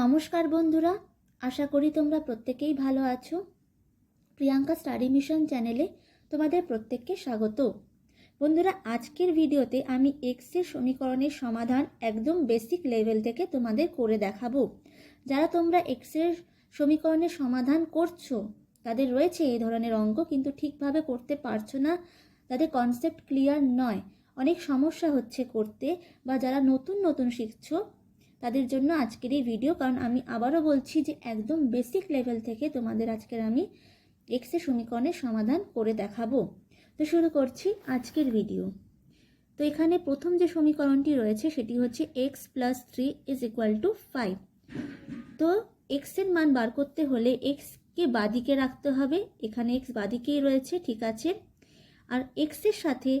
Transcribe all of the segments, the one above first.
নমস্কার বন্ধুরা, আশা করি তোমরা প্রত্যেকেই ভালো আছো। প্রিয়াঙ্কা স্টাডি মিশন চ্যানেলে তোমাদের প্রত্যেককে স্বাগত। বন্ধুরা, আজকের ভিডিওতে আমি এক্সের সমীকরণের সমাধান একদম বেসিক লেভেল থেকে তোমাদের করে দেখাবো। যারা তোমরা এক্সের সমীকরণের সমাধান করছ, তাদের রয়েছে এই ধরনের অঙ্ক, কিন্তু ঠিকভাবে করতে পারছ না, তাদের কনসেপ্ট ক্লিয়ার নয়। অনেক সমস্যা হচ্ছে করতে, বা যারা নতুন নতুন শিখছো তাদের জন্য আজকের এই ভিডিও কারণ আমি আবারও বলছি যে একদম বেসিক লেভেল থেকে তোমাদের আজকের আমি এক্সের সমীকরণের সমাধান করে দেখাবো। তো শুরু করছি আজকের ভিডিও তো এখানে প্রথম যে সমীকরণটি রয়েছে সেটি হচ্ছে x plus three is equal to five তো এক্সের মান বার করতে হলে এক্সকে বাদিকে রাখতে হবে। এখানে এক্স বাদিকেই রয়েছে, ঠিক আছে। আর এক্সের সাথে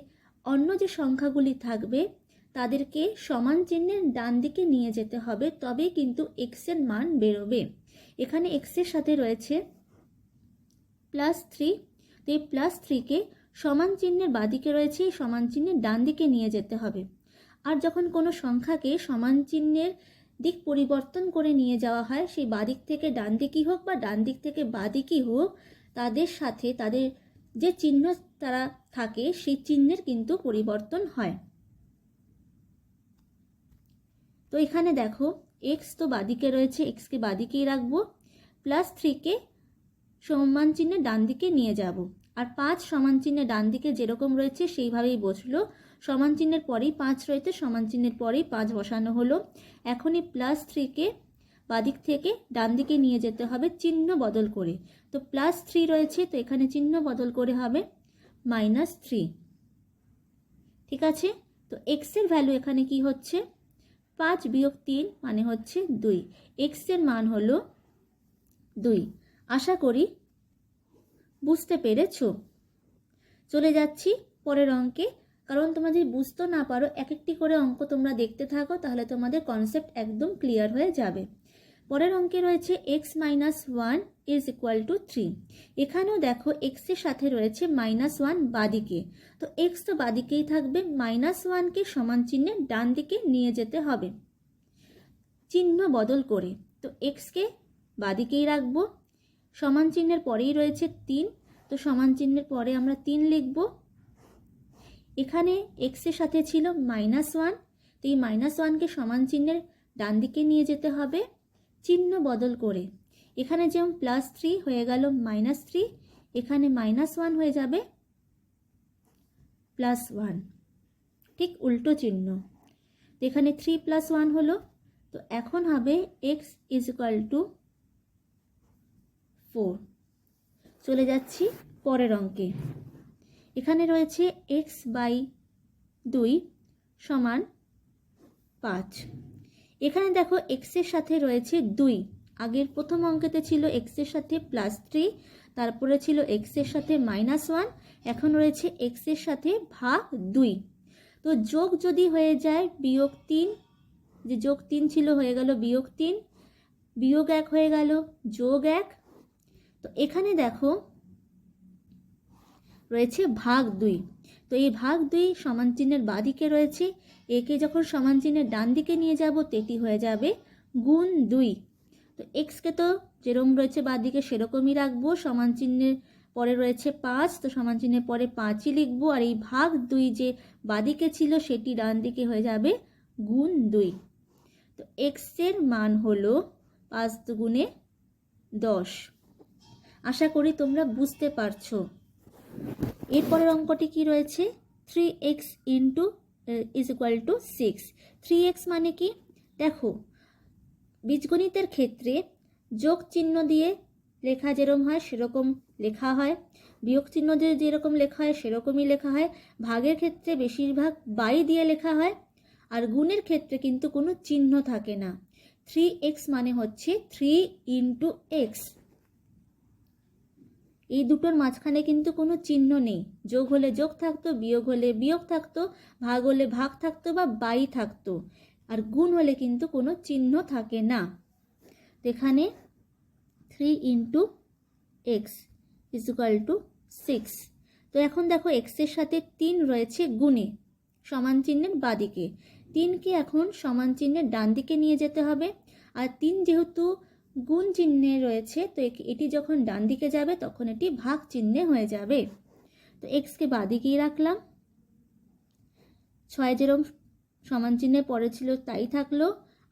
অন্য যে সংখ্যাগুলি থাকবে তাদেরকে সমান চিহ্নের ডান দিকে নিয়ে যেতে হবে, তবেই কিন্তু এক্সের মান বেরোবে। এখানে এক্সের সাথে রয়েছে প্লাস থ্রি তো এই প্লাস থ্রিকে সমান চিহ্নের বাদিকে রয়েছে সমান চিহ্নের ডান দিকে নিয়ে যেতে হবে। আর যখন কোনো সংখ্যাকে সমান চিহ্নের দিক পরিবর্তন করে নিয়ে যাওয়া হয়, সেই বাদিক থেকে ডান দিকই হোক বা ডান দিক থেকে বাদিকই হোক, তাদের সাথে তাদের যে চিহ্ন তারা থাকে, সেই চিহ্নের কিন্তু পরিবর্তন হয়। তো এখানে দেখো এক্স তো বাদিকে রয়েছে এক্সকে বাদিকেই রাখব প্লাস থ্রিকে সমান চিহ্নে ডান দিকে নিয়ে যাব। আর পাঁচ সমান চিহ্নে ডান দিকে যেরকম রয়েছে, সেইভাবেই বসল। সমান চিহ্নের পরেই পাঁচ রয়েছে, সমান চিহ্নের পরেই পাঁচ বসানো হলো। এখনই প্লাস থ্রিকে বাদিক থেকে ডান দিকে নিয়ে যেতে হবে চিহ্ন বদল করে। তো প্লাস থ্রি রয়েছে, তো এখানে চিহ্ন বদল করে হবে মাইনাস থ্রি ঠিক আছে? তো এক্সের ভ্যালু এখানে কি হচ্ছে? পাঁচ বিয়োগ তিন মানে হচ্ছে দুই। এক্সের মান হলো দুই। আশা করি বুঝতে পেরেছ? চলে যাচ্ছি পরের অঙ্কে। কারণ তোমরা যদি বুঝতে না পারো এক একটি করে অঙ্ক তোমরা দেখতে থাকো, তাহলে তোমাদের কনসেপ্ট একদম ক্লিয়ার হয়ে যাবে। পরের অঙ্কে রয়েছে x minus one is equal to three এখানেও দেখো এক্সের সাথে রয়েছে মাইনাস ওয়ান বাদিকে। তো এক্স তো বাদিকেই থাকবে মাইনাস ওয়ানকে সমান চিহ্নের ডান দিকে নিয়ে যেতে হবে। চিহ্ন বদল করে। তো এক্সকে বাদিকেই রাখব। সমান চিহ্নের পরেই রয়েছে তিন। তো সমান চিহ্নের পরে আমরা তিন লিখব। এখানে এক্সের সাথে ছিল মাইনাস ওয়ান তো এই মাইনাস ওয়ানকে সমান চিহ্নের ডান দিকে নিয়ে যেতে হবে। চিহ্ন বদল করে। এখানে যেমন প্লাস থ্রি হয়ে গেল মাইনাস থ্রি এখানে মাইনাস ওয়ান হয়ে যাবে প্লাস ওয়ান ঠিক উল্টো চিহ্ন। তো এখানে থ্রি প্লাস ওয়ান হলো, তো এখন হবে x is equal to four চলে যাচ্ছি পরের অঙ্কে। এখানে রয়েছে এক্স বাই দুই সমান পাঁচ। এখানে দেখো এক্সের সাথে রয়েছে দুই। আগের প্রথম অঙ্কেতে ছিল এক্সের সাথে প্লাস থ্রি তারপরে ছিল এক্সের সাথে মাইনাস ওয়ান এখন রয়েছে এক্সের সাথে ভাগ দুই। তো যোগ যদি হয়ে যায় বিয়োগ তিন, যে যোগ তিন ছিল হয়ে গেল বিয়োগ তিন, বিয়োগ এক হয়ে গেল যোগ এক। তো এখানে দেখো রয়েছে ভাগ দুই। তো এই ভাগ দুই সমান চিহ্নের বাদিকে রয়েছে, একে যখন সমান চিহ্নের ডান দিকে নিয়ে যাব, তেটি হয়ে যাবে গুণ দুই। তো এক্সকে তো যেরকম রয়েছে বাদিকে সেরকমই রাখব, সমান চিহ্নের পরে রয়েছে পাঁচ, তো সমান চিহ্নের পরে পাঁচই লিখব। আর এই ভাগ দুই যে বাদিকে ছিল সেটি ডান দিকে হয়ে যাবে গুণ দুই। তো এক্সের মান হলো পাঁচ দুগুণে দশ। আশা করি তোমরা বুঝতে পারছ। এরপরের অঙ্কটি কি রয়েছে? Three x into is equal to six three x মানে কি? দেখো বীজগণিতের ক্ষেত্রে যোগ চিহ্ন দিয়ে লেখা যেরকম হয়, সেরকম লেখা হয়। বিয়োগ চিহ্ন দিয়ে যেরকম লেখা হয়, সেরকমই লেখা হয়। ভাগের ক্ষেত্রে বেশিরভাগ বাই দিয়ে লেখা হয়, আর গুণের ক্ষেত্রে কিন্তু কোনো চিহ্ন থাকে না। থ্রি এক্স মানে হচ্ছে থ্রি ইন্টু এক্স। এই দুটোর মাঝখানে কিন্তু কোনো চিহ্ন নেই। যোগ হলে যোগ থাকতো, বিয়োগ হলে বিয়োগ থাকতো, ভাগ হলে ভাগ থাকতো বা বাই থাকতো। আর গুণ হলে কিন্তু কোনো চিহ্ন থাকে না। এখানে three into x is two six তো এখন দেখো এক্সের সাথে তিন রয়েছে গুণে, সমান চিহ্নের বাদিকে। তিনকে এখন সমান চিহ্নের ডান দিকে নিয়ে যেতে হবে। আর তিন যেহেতু গুণ চিহ্নে রয়েছে, তো এটি যখন ডান দিকে যাবে, তখন এটি ভাগ চিহ্নে হয়ে যাবে। তো এক্সকে বাদিকেই রাখলাম। ছয় যেরকম সমান চিহ্নে পরে ছিল তাই থাকল।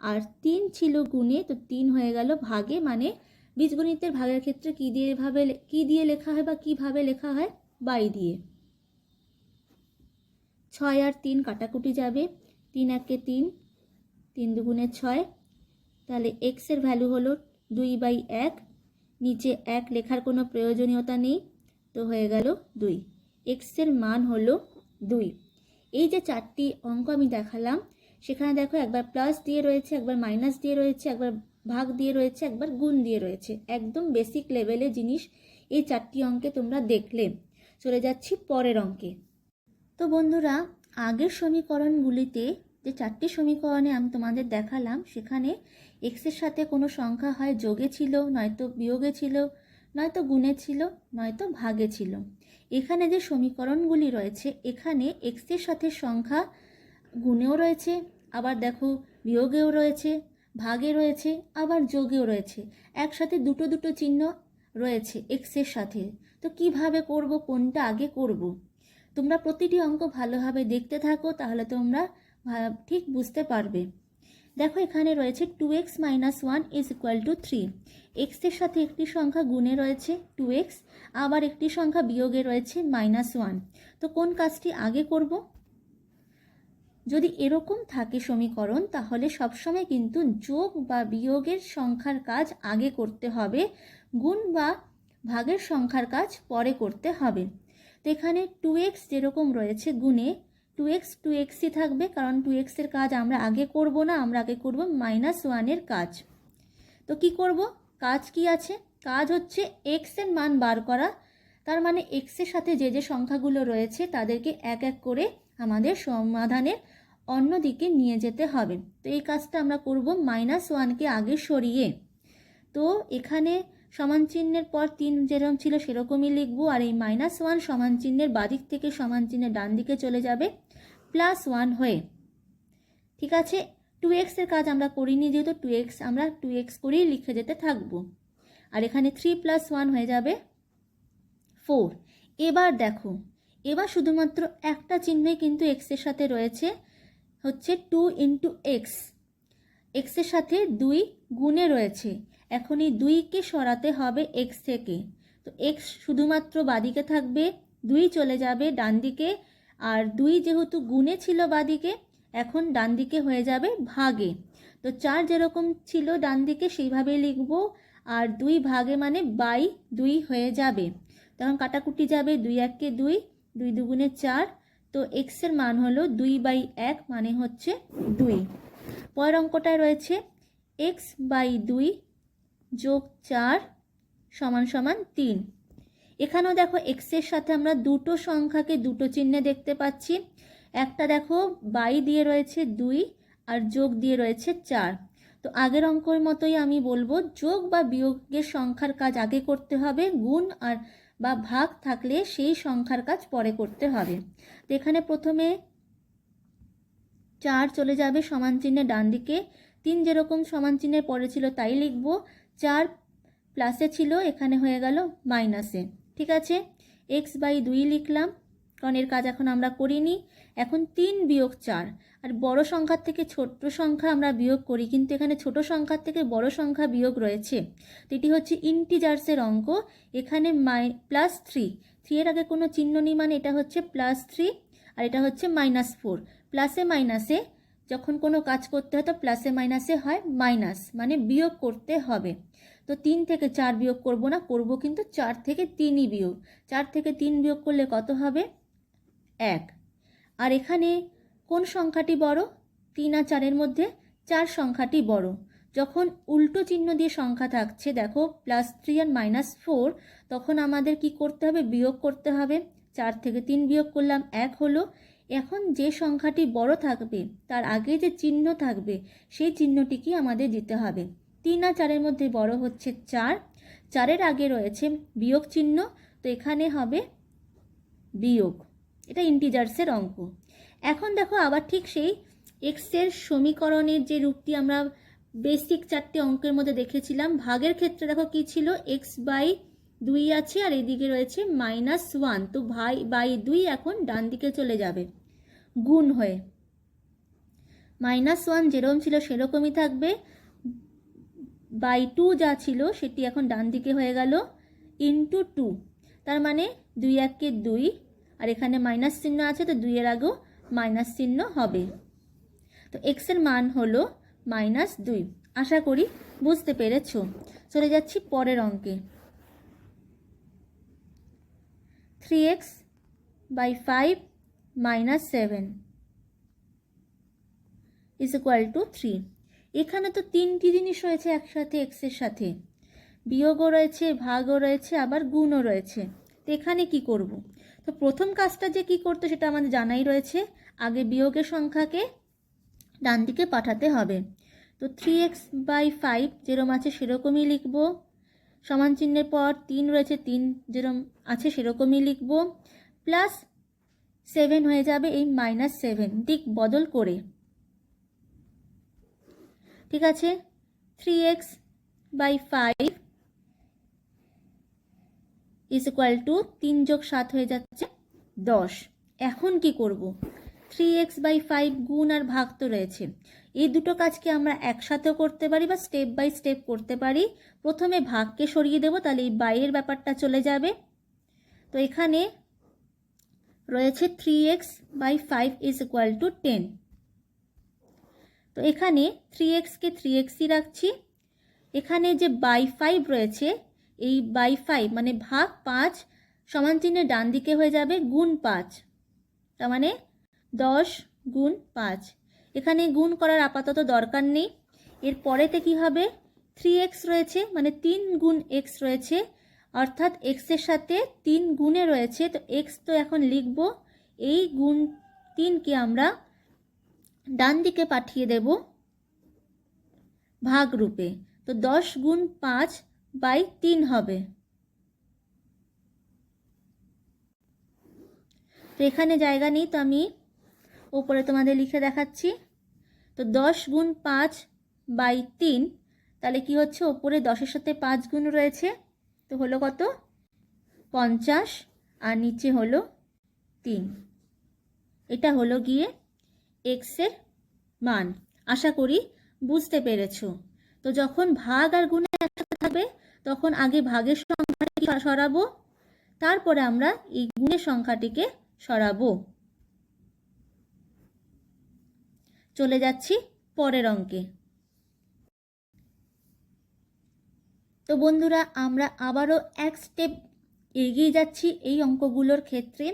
আর তিন ছিল গুণে, তো তিন হয়ে গেল ভাগে। মানে বীজগণিতের ভাগের ক্ষেত্রে কী দিয়ে ভাবে কী দিয়ে লেখা হয় বা কীভাবে লেখা হয়? বাই দিয়ে। ছয় আর তিন কাটাকুটি যাবে। তিন একে তিন তিন দুগুণে ছয়। তাহলে এক্সের ভ্যালু হলো দুই বাই এক। নিচে এক লেখার কোনো প্রয়োজনীয়তা নেই, তো হয়ে গেল দুই। এক্সের মান হলো দুই। এই যে চারটি অঙ্ক আমি দেখালাম, সেখানে দেখো একবার প্লাস দিয়ে রয়েছে, একবার মাইনাস দিয়ে রয়েছে, একবার ভাগ দিয়ে রয়েছে, একবার গুণ দিয়ে রয়েছে। একদম বেসিক লেভেলে জিনিস এই চারটি অঙ্কে তোমরা দেখলে। চলে যাচ্ছি পরের অঙ্কে। তো বন্ধুরা, আগের সমীকরণগুলিতে যে চারটি সমীকরণে আমি তোমাদের দেখালাম, সেখানে এক্সের সাথে কোনো সংখ্যা হয় যোগে ছিল, নয়তো বিয়োগে ছিল নয়তো গুণে ছিল, নয়তো ভাগে ছিল। এখানে যে সমীকরণগুলি রয়েছে, এখানে এক্সের সাথে সংখ্যা গুণেও রয়েছে, আবার দেখো বিয়োগেও রয়েছে, ভাগে রয়েছে, আবার যোগেও রয়েছে। একসাথে দুটো দুটো চিহ্ন রয়েছে এক্সের সাথে। তো কীভাবে করব, কোনটা আগে করব? তোমরা প্রতিটি অঙ্ক ভালোভাবে দেখতে থাকো, তাহলে তোমরা ঠিক বুঝতে পারবে। দেখো, এখানে রয়েছে two x minus one is equal to three এক্সের সাথে একটি সংখ্যা গুণে রয়েছে টু এক্স আবার একটি সংখ্যা বিয়োগে রয়েছে মাইনাস ওয়ান তো কোন কাজটি আগে করব? যদি এরকম থাকে সমীকরণ, তাহলে সবসময় কিন্তু যোগ বা বিয়োগের সংখ্যার কাজ আগে করতে হবে, গুণ বা ভাগের সংখ্যার কাজ পরে করতে হবে। তো এখানে টু এক্স যেরকম রয়েছে গুণে টু এক্স টু এক্সই থাকবে, কারণ টু এক্সের কাজ আমরা আগে করব না, আমরা আগে করব মাইনাস ওয়ানের কাজ। তো কি করব? কাজ কি আছে? কাজ হচ্ছে এক্সের মান বার করা। তার মানে এক্সের সাথে যে যে সংখ্যাগুলো রয়েছে, তাদেরকে এক এক করে আমাদের সমাধানের অন্য দিকে নিয়ে যেতে হবে। তো এই কাজটা আমরা করব মাইনাস ওয়ানকে আগে সরিয়ে। তো এখানে সমান চিহ্নের পর তিন যেরকম ছিল সেরকমই লিখব, আর এই মাইনাস ওয়ান সমান চিহ্নের বাদিক থেকে সমান চিহ্নের ডান দিকে চলে যাবে প্লাস ওয়ান হয়ে। ঠিক আছে? টু এক্সের কাজ আমরা করিনি, যেহেতু টু এক্স আমরা টু এক্স করেই লিখে যেতে থাকব। আর এখানে থ্রি প্লাস ওয়ান হয়ে যাবে ফোর এবার দেখো, এবার শুধুমাত্র একটা চিহ্নই কিন্তু এক্সের সাথে রয়েছে, হচ্ছে টু ইন্টু এক্স এক্সের সাথে দুই গুণে রয়েছে। এখন এই দুইকে সরাতে হবে এক্স থেকে। তো এক্স শুধুমাত্র বাদিকে থাকবে, দুই চলে যাবে ডান দিকে, আর দুই যেহেতু গুণে ছিল বাদিকে, এখন ডান দিকে হয়ে যাবে ভাগে। তো চার যেরকম ছিল ডান দিকে সেইভাবেই লিখব, আর দুই ভাগে মানে বাই দুই হয়ে যাবে। তখন কাটাকুটি যাবে দুই এককে দুই দুই দুগুণে চার। তো এক্সের মান হলো দুই বাই এক মানে হচ্ছে দুই। পরের অঙ্কটায় রয়েছে এক্স বাই দুই যোগ চার সমান সমান তিন। এখানেও দেখো এক্সের সাথে আমরা দুটো সংখ্যাকে দুটো চিহ্নে দেখতে পাচ্ছি। একটা দেখো বাই দিয়ে রয়েছে দুই আর যোগ দিয়ে রয়েছে চার। তো আগের অঙ্কর মতোই আমি বলব যোগ বা বিয়োগের সংখ্যার কাজ আগে করতে হবে, গুণ আর বা ভাগ থাকলে সেই সংখ্যার কাজ পরে করতে হবে। তো এখানে প্রথমে চার চলে যাবে সমান চিহ্নে ডান দিকে তিন যেরকম সমান চিহ্নের পরে ছিল তাই লিখব। চার প্লাসে ছিল, এখানে হয়ে গেল মাইনাসে ঠিক আছে? এক্স বাই দুই লিখলাম, কারণ এর কাজ এখন আমরা করিনি। এখন তিন বিয়োগ চার, আর বড় সংখ্যার থেকে ছোট্ট সংখ্যা আমরা বিয়োগ করি, কিন্তু এখানে ছোট সংখ্যার থেকে বড় সংখ্যা বিয়োগ রয়েছে। এটি হচ্ছে ইন্টিজার্সের অঙ্ক, এখানে মাই প্লাস থ্রি থ্রি এর আগে কোনো চিহ্ন নেই মানে এটা হচ্ছে প্লাস থ্রি আর এটা হচ্ছে মাইনাস ফোর প্লাসে মাইনাসে যখন কোনো কাজ করতে হয় তো প্লাসে মাইনাসে হয় মাইনাস মানে বিয়োগ করতে হবে। তো তিন থেকে চার বিয়োগ করব না, করব কিন্তু চার থেকে তিনই বিয়োগ। চার থেকে তিন বিয়োগ করলে কত হবে? এক। আর এখানে কোন সংখ্যাটি বড়? তিন আর চারের মধ্যে চার সংখ্যাটি বড়। যখন উল্টো চিহ্ন দিয়ে সংখ্যা থাকছে, দেখো প্লাস থ্রি আর মাইনাস ফোর তখন আমাদের কি করতে হবে? বিয়োগ করতে হবে। চার থেকে তিন বিয়োগ করলাম, এক হলো এখন যে সংখ্যাটি বড় থাকবে, তার আগে যে চিহ্ন থাকবে, সেই চিহ্নটিকে আমাদের দিতে হবে। তিন আর চারের মধ্যে বড় হচ্ছে চার। চারের আগে রয়েছে বিয়োগ চিহ্ন, তো এখানে হবে বিয়োগ। এটা ইন্টিজার্সের অঙ্ক। এখন দেখো আবার ঠিক সেই এক্সের সমীকরণের যে রূপটি আমরা বেসিক চারটে অঙ্কের মধ্যে দেখেছিলাম, ভাগের ক্ষেত্রে দেখো কি ছিল? এক্স বাই দুই আছে আর এদিকে রয়েছে মাইনাস ওয়ান তো ভাই, বাই দুই এখন ডান দিকে চলে যাবে। গুণ হয়ে। মাইনাস ওয়ান যেরকম ছিল সেরকমই থাকবে। বাই টু যা ছিল সেটি এখন ডান দিকে হয়ে গেল ইন্টু টু। তার মানে দুই একে দুই, আর এখানে মাইনাস চিহ্ন আছে তো দুইয়ের আগেও মাইনাস চিহ্ন হবে। তো এক্সের মান হলো মাইনাস দুই। আশা করি বুঝতে পেরেছ। চলে যাচ্ছি পরের অঙ্কে। Three x by five minus seven is equal to three এখানে তো তিনটি জিনিস রয়েছে একসাথে এক্সের সাথে। বিয়োগও রয়েছে, ভাগও রয়েছে, আবার গুণও রয়েছে। তো এখানে কি করব? তো প্রথম কাজটা যে কি করতে সেটা আমাদের জানাই রয়েছে। আগে বিয়োগের সংখ্যাকে ডান দিকে পাঠাতে হবে। তো থ্রি এক্স বাই ফাইভ যেরম আছে সেরকমই লিখব। সমান চিহ্নের পর তিন রয়েছে, তিন যেরম আছে সেরকমই লিখব। প্লাস সেভেন হয়ে যাবে এই মাইনাস সেভেন দিক বদল করে। ঠিক আছে? Three x by five is equal to তিন যোগ সাত হয়ে যাচ্ছে দশ। এখন কি করব? থ্রি এক্স বাই ফাইভ গুণ আর ভাগ তো রয়েছে। এই দুটো কাজকে আমরা একসাথেও করতে পারি বা স্টেপ বাই স্টেপ করতে পারি। প্রথমে ভাগকে সরিয়ে দেব, তাহলে এই বাইরের ব্যাপারটা চলে যাবে। তো এখানে রয়েছে three x by five is equal to ten তো এখানে থ্রি এক্সকে থ্রি এক্সই রাখছি। এখানে যে বাই ফাইভ রয়েছে, এই বাই ফাইভ মানে ভাগ পাঁচ সমান চিহ্নে ডান দিকে হয়ে যাবে গুণ পাঁচ। তার মানে দশ গুণ পাঁচ। এখানে গুণ করার আপাতত দরকার নেই। এর পরেতে কি হবে? থ্রি এক্স রয়েছে মানে তিন গুণ এক্স রয়েছে। অর্থাৎ এক্সের সাথে তিন গুণে রয়েছে, তো এক্স তো এখন লিখব, এই গুণ তিনকে আমরা ডান দিকে পাঠিয়ে দেব ভাগ রূপে তো দশ গুণ পাঁচ বাই তিন হবে। তো এখানে জায়গা নেই, তো আমি ওপরে তোমাদের লিখে দেখাচ্ছি, তো দশ গুণ পাঁচ বাই তিন, তাহলে কি হচ্ছে? ওপরে দশের সাথে পাঁচ গুণ রয়েছে তো হলো কত? পঞ্চাশ, আর নিচে হলো তিন। এটা হলো গিয়ে এক্সের মান। আশা করি বুঝতে পেরেছ। তো যখন ভাগ আর গুণে একসাথে থাকবে, তখন আগে ভাগের সংখ্যাটি সরাবো? তারপরে আমরা এই গুণের সংখ্যাটিকে সরাবো। চলে যাচ্ছি পরের অঙ্কে। তো বন্ধুরা, আমরা আবারও এক স্টেপ এগিয়ে যাচ্ছি এই অঙ্কগুলোর ক্ষেত্রে।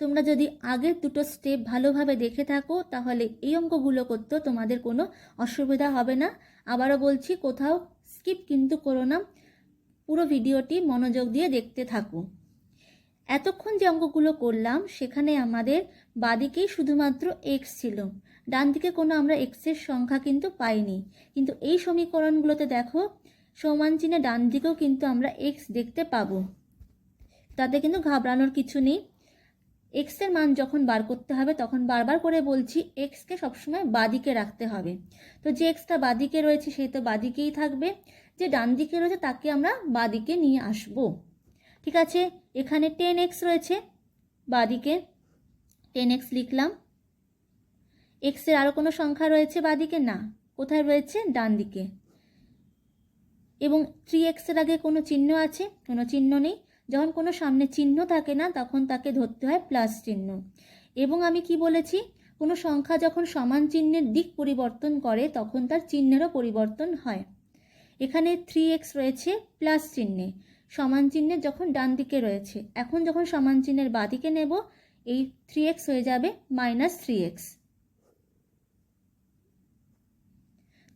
তোমরা যদি আগের দুটো স্টেপ ভালোভাবে দেখে থাকো, তাহলে এই অঙ্কগুলো করতেও তোমাদের কোনো অসুবিধা হবে না। আবারও বলছি, কোথাও স্কিপ কিন্তু করো না। পুরো ভিডিওটি মনোযোগ দিয়ে দেখতে থাকো। এতক্ষণ যে অঙ্কগুলো করলাম, সেখানে আমাদের বাদিকেই শুধুমাত্র এক্স ছিল। ডান দিকে কোনো আমরা এক্সের সংখ্যা কিন্তু পাইনি। কিন্তু এই সমীকরণগুলোতে দেখো সমান চিহ্নে ডান দিকেও কিন্তু আমরা এক্স দেখতে পাবো। তাতে কিন্তু ঘাবড়ানোর কিছু নেই। এক্সের মান যখন বার করতে হবে, তখন বারবার করে বলছি এক্সকে সবসময় বাদিকে রাখতে হবে। তো যে এক্সটা বাদিকে রয়েছে সেই তো বাদিকেই থাকবে। যে ডান দিকে রয়েছে, তাকে আমরা বাদিকে নিয়ে আসব। ঠিক আছে? এখানে টেন এক্স রয়েছে, বাদিকে। টেন এক্স লিখলাম। এক্সের আরও কোনো সংখ্যা রয়েছে বাদিকে? না। কোথায় রয়েছে? ডান দিকে। এবং থ্রি এক্সের আগে কোনো চিহ্ন আছে? কোনো চিহ্ন নেই। যখন কোনো সামনে চিহ্ন থাকে না, তখন তাকে ধরতে হয় প্লাস চিহ্ন। এবং আমি কি বলেছি? কোনো সংখ্যা যখন সমান চিহ্নের দিক পরিবর্তন করে, তখন তার চিহ্নেরও পরিবর্তন হয়। এখানে থ্রি এক্স রয়েছে প্লাস চিহ্নে। সমান চিহ্নের যখন ডান দিকে রয়েছে। এখন যখন সমান চিহ্নের বাদিকে নেব, এই থ্রি এক্স হয়ে যাবে মাইনাস থ্রি এক্স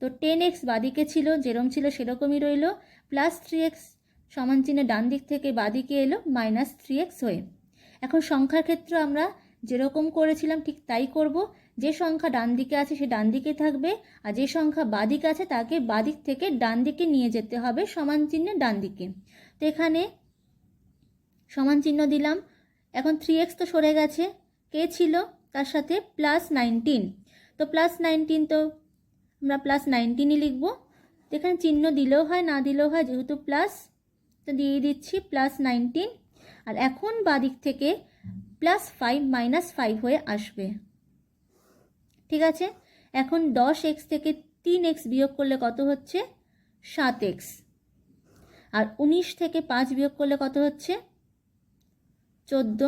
তো টেন এক্স বাদিকে ছিল, যেরম ছিল সেরকমই রইল। প্লাস থ্রি এক্স সমান চিহ্নে ডান দিক থেকে বাদিকে এলো মাইনাস থ্রি এক্স হয়ে। এখন সংখ্যার ক্ষেত্রে আমরা যেরকম করেছিলাম ঠিক তাই করব। যে সংখ্যা ডান দিকে আছে সে ডান দিকে থাকবে, আর যে সংখ্যা বাদিকে আছে তাকে বাদিক থেকে ডান দিকে নিয়ে যেতে হবে সমান চিহ্নে ডান দিকে। তো এখানে সমান চিহ্ন দিলাম। এখন থ্রি এক্স তো সরে গেছে। কে ছিল? তার সাথে প্লাস নাইনটিন তো প্লাস নাইনটিন তো আমরা প্লাস নাইনটিনই লিখব। এখানে চিহ্ন দিলেও হয়, না দিলেও হয়, যেহেতু প্লাস তো দিয়ে দিচ্ছি প্লাস নাইনটিন আর এখন বাদিক থেকে প্লাস ফাইভ মাইনাস ফাইভ হয়ে আসবে। ঠিক আছে? এখন দশ এক্স থেকে তিন এক্স বিয়োগ করলে কত হচ্ছে? সাত এক্স আর উনিশ থেকে পাঁচ বিয়োগ করলে কত হচ্ছে? চোদ্দ।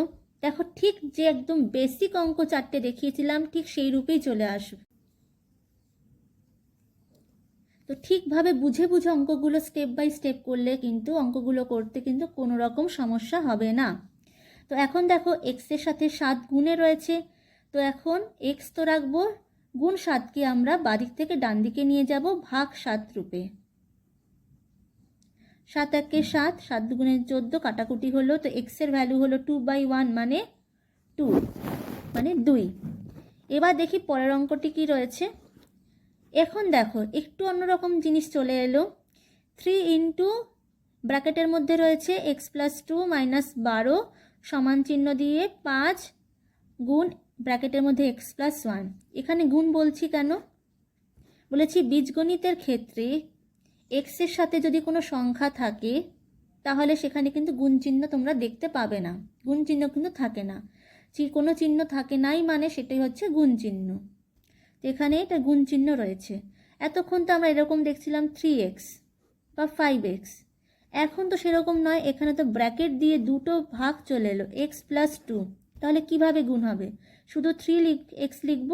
দেখো ঠিক যে একদম বেসিক অঙ্ক চারটে দেখিয়েছিলাম, ঠিক সেই রূপেই চলে আসবে। তো ঠিকভাবে বুঝে বুঝে অঙ্কগুলো স্টেপ বাই স্টেপ করলে কিন্তু অঙ্কগুলো করতে কিন্তু কোনো রকম সমস্যা হবে না। তো এখন দেখো এক্সের সাথে সাত গুণে রয়েছে। তো এখন এক্স তো রাখব, গুণ সাতকে আমরা বাদিক থেকে ডান দিকে নিয়ে যাব ভাগ সাত রূপে। সাত একে সাত সাত দুগুণে চোদ্দ কাটাকুটি হলো, তো এক্সের ভ্যালু হলো টু বাই ওয়ান মানে টু মানে দুই। এবার দেখি পরের অঙ্কটি কি রয়েছে। এখন দেখো, একটু অন্যরকম জিনিস চলে এলো। থ্রি ইন্টু ব্র্যাকেটের মধ্যে রয়েছে এক্স প্লাস টু মাইনাস বারো সমান চিহ্ন দিয়ে পাঁচ গুণ ব্র্যাকেটের মধ্যে এক্স প্লাস ওয়ান এখানে গুণ বলছি কেন? বলেছি বীজগণিতের ক্ষেত্রে এক্সের সাথে যদি কোনো সংখ্যা থাকে, তাহলে সেখানে কিন্তু গুণ চিহ্ন তোমরা দেখতে পাবে না। গুণ চিহ্ন কিন্তু থাকে না। কোনো চিহ্ন থাকে নাই মানে সেটাই হচ্ছে গুণ চিহ্ন। এখানে এটা গুণ চিহ্ন রয়েছে। এতক্ষণ তো আমরা এরকম দেখছিলাম থ্রি এক্স বা ফাইভ এক্স এখন তো সেরকম নয়, এখানে তো ব্র্যাকেট দিয়ে দুটো ভাগ চলে এলো এক্স প্লাস টু তাহলে কীভাবে গুণ হবে? শুধু থ্রি লিখ এক্স লিখব?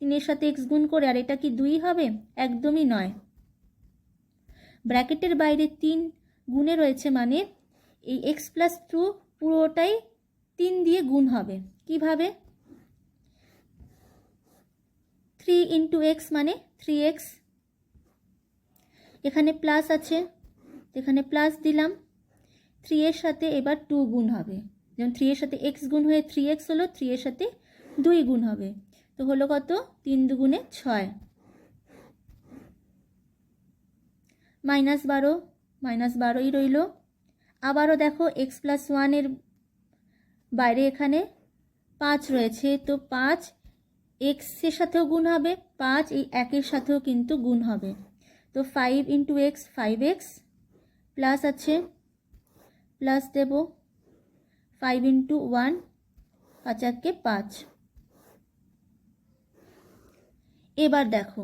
তিনের সাথে এক্স গুণ করে, আর এটা কি দুই হবে? একদমই নয়। ব্র্যাকেটের বাইরে তিন গুণে রয়েছে মানে এই এক্স প্লাস টু পুরোটাই তিন দিয়ে গুণ হবে। কীভাবে? থ্রি ইন্টু এক্স মানে থ্রি এক্স এখানে প্লাস আছে, এখানে প্লাস দিলাম। থ্রি এর সাথে এবার টু গুণ হবে। যেমন থ্রি এর সাথে এক্স গুণ হয়ে থ্রি এক্স হলো থ্রি এর সাথে দুই গুণ হবে। তো হলো কত? তিন দুগুণে ছয়। মাইনাস বারো মাইনাস বারোই রইল। আবারও দেখো এক্স প্লাস ওয়ানের বাইরে এখানে পাঁচ রয়েছে, তো পাঁচ এক্সের সাথেও গুণ হবে, পাঁচ এই একের সাথেও কিন্তু গুণ হবে। তো five into x five x plus আছে প্লাস দেব ফাইভ ইন্টু ওয়ান পাঁচ একে পাঁচ। এবার দেখো,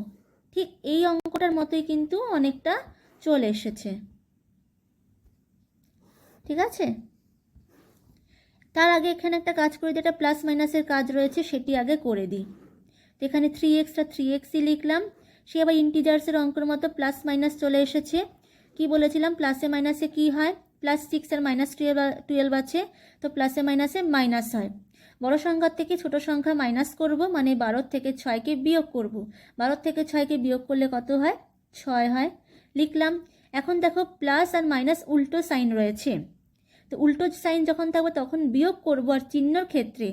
ঠিক এই অঙ্কটার মতোই কিন্তু অনেকটা চলে এসেছে। ঠিক আছে? তার আগে এখানে একটা কাজ করে দিই এটা প্লাস মাইনাসের কাজ রয়েছে, সেটি আগে করে দিই। তো এখানে থ্রি এক্সটা থ্রি এক্সই লিখলাম। সে আবার ইন্টিজার্সের অঙ্কের মতো প্লাস মাইনাস চলে এসেছে। কি বলেছিলাম? প্লাসে মাইনাসে কি হয়? প্লাস সিক্স আর মাইনাস টুয়েলভ টুয়েলভ আছে, তো প্লাসে মাইনাসে মাইনাস হয়। বড় সংখ্যার থেকে ছোট সংখ্যা মাইনাস করব মানে বারোর থেকে ছয়কে বিয়োগ করব। বারোর থেকে ছয়কে বিয়োগ করলে কত হয়? ছয় হয়। লিখলাম, এখন দেখো প্লাস আর মাইনাস উল্টো সাইন রয়েছে। তো উল্টো সাইন যখন থাকবে তখন বিয়োগ করব আর চিহ্নর ক্ষেত্রে।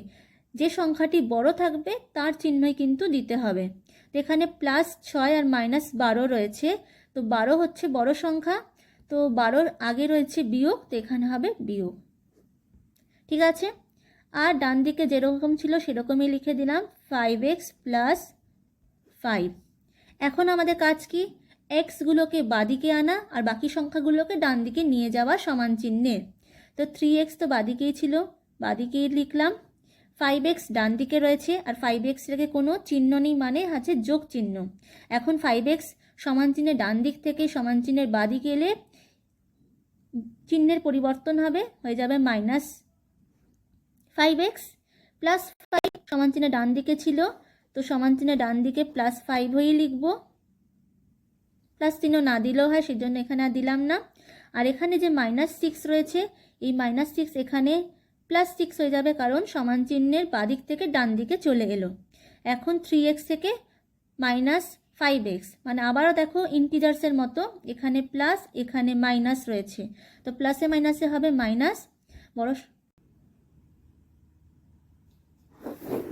যে সংখ্যাটি বড় থাকবে, তার চিহ্নই কিন্তু দিতে হবে। এখানে প্লাস ছয় আর মাইনাস বারো রয়েছে। তো বারো হচ্ছে বড় সংখ্যা। তো বারোর আগে রয়েছে বিয়োগ, তো এখানে হবে বিয়োগ। ঠিক আছে? আর ডান দিকে যেরকম ছিল সেরকমই লিখে দিলাম ফাইভ এক্স প্লাস ফাইভ এখন আমাদের কাজ কি? এক্সগুলোকে বাদিকে আনা আর বাকি সংখ্যাগুলোকে ডান দিকে নিয়ে যাওয়া সমান চিহ্নের তো থ্রি এক্স তো বাদিকেই ছিল, বাদিকেই লিখলাম। ফাইভ এক্স ডান দিকে রয়েছে আর ফাইভ এক্স রেখে কোনো চিহ্ন নেই মানে আছে যোগ চিহ্ন। এখন ফাইভ এক্স সমান চিহ্নের ডান দিক থেকে সমান চিহ্নের বাদিকে এলে চিহ্নের পরিবর্তন হবে, হয়ে যাবে minus five x plus five সমান চিহ্নের ডান দিকে ছিল, তো সমান চিহ্নের ডান দিকে প্লাস ফাইভ হয়েই লিখব। প্লাস চিহ্ন না দিলেও হয়, সেজন্য এখানে আর দিলাম না। আর এখানে যে মাইনাস সিক্স রয়েছে, এই মাইনাস সিক্স এখানে প্লাস সিক্স হয়ে যাবে কারণ সমান চিহ্নের বাদিক থেকে ডান দিকে চলে এলো। এখন থ্রি এক্স থেকে মাইনাস ফাইভ এক্স মানে আবারও দেখো ইন্টিজার্সের মতো, এখানে প্লাস এখানে মাইনাস রয়েছে। তো প্লাসে মাইনাসে হবে মাইনাস বড়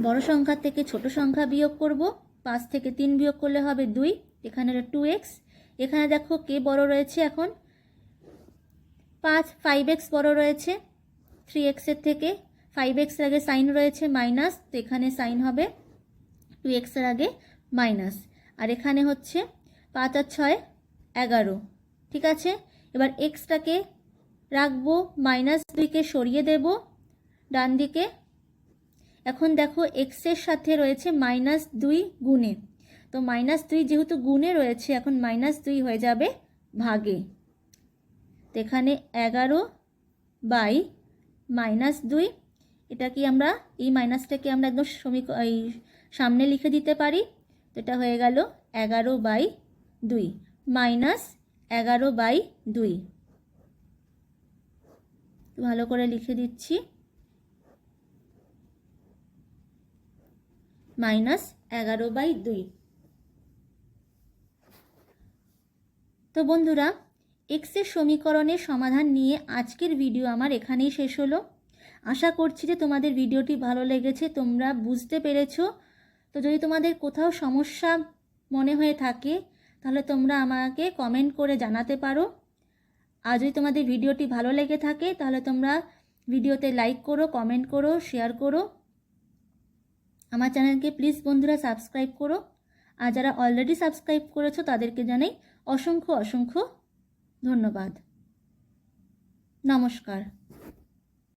বড় সংখ্যা থেকে ছোট সংখ্যা বিয়োগ করব, পাঁচ থেকে তিন বিয়োগ করলে হবে দুই, এখানে টু এক্স এখানে দেখো কে বড় রয়েছে এখন? পাঁচ ফাইভ এক্স বড় রয়েছে। থ্রি এক্সের থেকে ফাইভ এক্স আগে সাইন রয়েছে মাইনাস তো এখানে সাইন হবে টু এক্সের আগে মাইনাস আর এখানে হচ্ছে পাঁচ আর ছয় এগারো, ঠিক আছে? এবার এক্সটাকে রাখব মাইনাস দুইকে সরিয়ে দেব ডান দিকে। এখন দেখো এক্সের সাথে রয়েছে মাইনাস দুই গুণে। তো মাইনাস দুই যেহেতু গুণে রয়েছে, এখন মাইনাস দুই হয়ে যাবে ভাগে। তো এখানে এগারো বাই মাইনাস দুই, এটা কি আমরা, এই মাইনাসটাকে আমরা একদম সমীক, এই সামনে লিখে দিতে পারি? তো এটা হয়ে গেল এগারো বাই দুই, মাইনাস এগারো বাই দুই। ভালো করে লিখে দিচ্ছি। মাইনাস এগারো বাই দুই। তো বন্ধুরা এক্সের সমীকরণের সমাধান নিয়ে আজকের ভিডিও আমার এখানেই শেষ হলো। আশা করছি যে তোমাদের ভিডিওটি ভালো লেগেছে, তোমরা বুঝতে পেরেছ। তো যদি তোমাদের কোথাও সমস্যা মনে হয়ে থাকে, তাহলে তোমরা আমাকে কমেন্ট করে জানাতে পারো। আর যদি তোমাদের ভিডিওটি ভালো লেগে থাকে, তাহলে তোমরা ভিডিওতে লাইক করো কমেন্ট করো শেয়ার করো। আমার চ্যানেলকে প্লিজ বন্ধুরা সাবস্ক্রাইব করো। আর যারা অলরেডি সাবস্ক্রাইব করেছ, তাদেরকে জানাই অসংখ্য অসংখ্য ধন্যবাদ। নমস্কার।